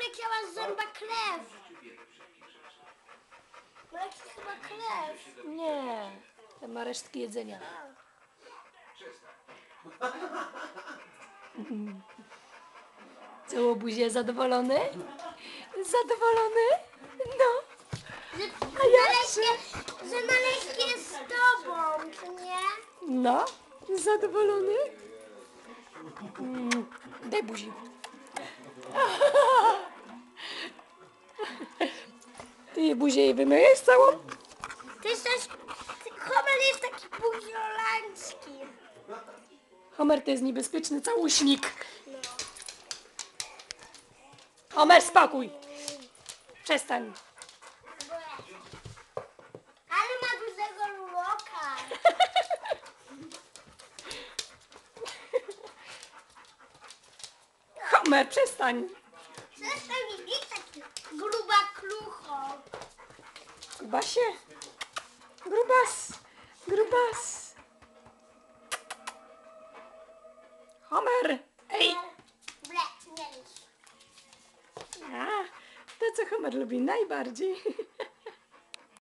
Mulek, ja z zęba krew. Mulek, chyba krew. Nie, to ma resztki jedzenia. Całobuzie zadowolony? Zadowolony? No. Że, A jak że, że Malek jest z tobą, czy nie? No, zadowolony? Mm, daj buzi. Jej buzię jej wymyjesz całą? Ty jesteś... Homer jest taki buziolański. Homer to jest niebezpieczny całuśnik. Homer, spokój. Przestań. Ale ma dużego luloka. Homer, przestań. Przestań mi Grubasie. Grubas. Grubas. Homer. Ej. A, to co Homer lubi najbardziej.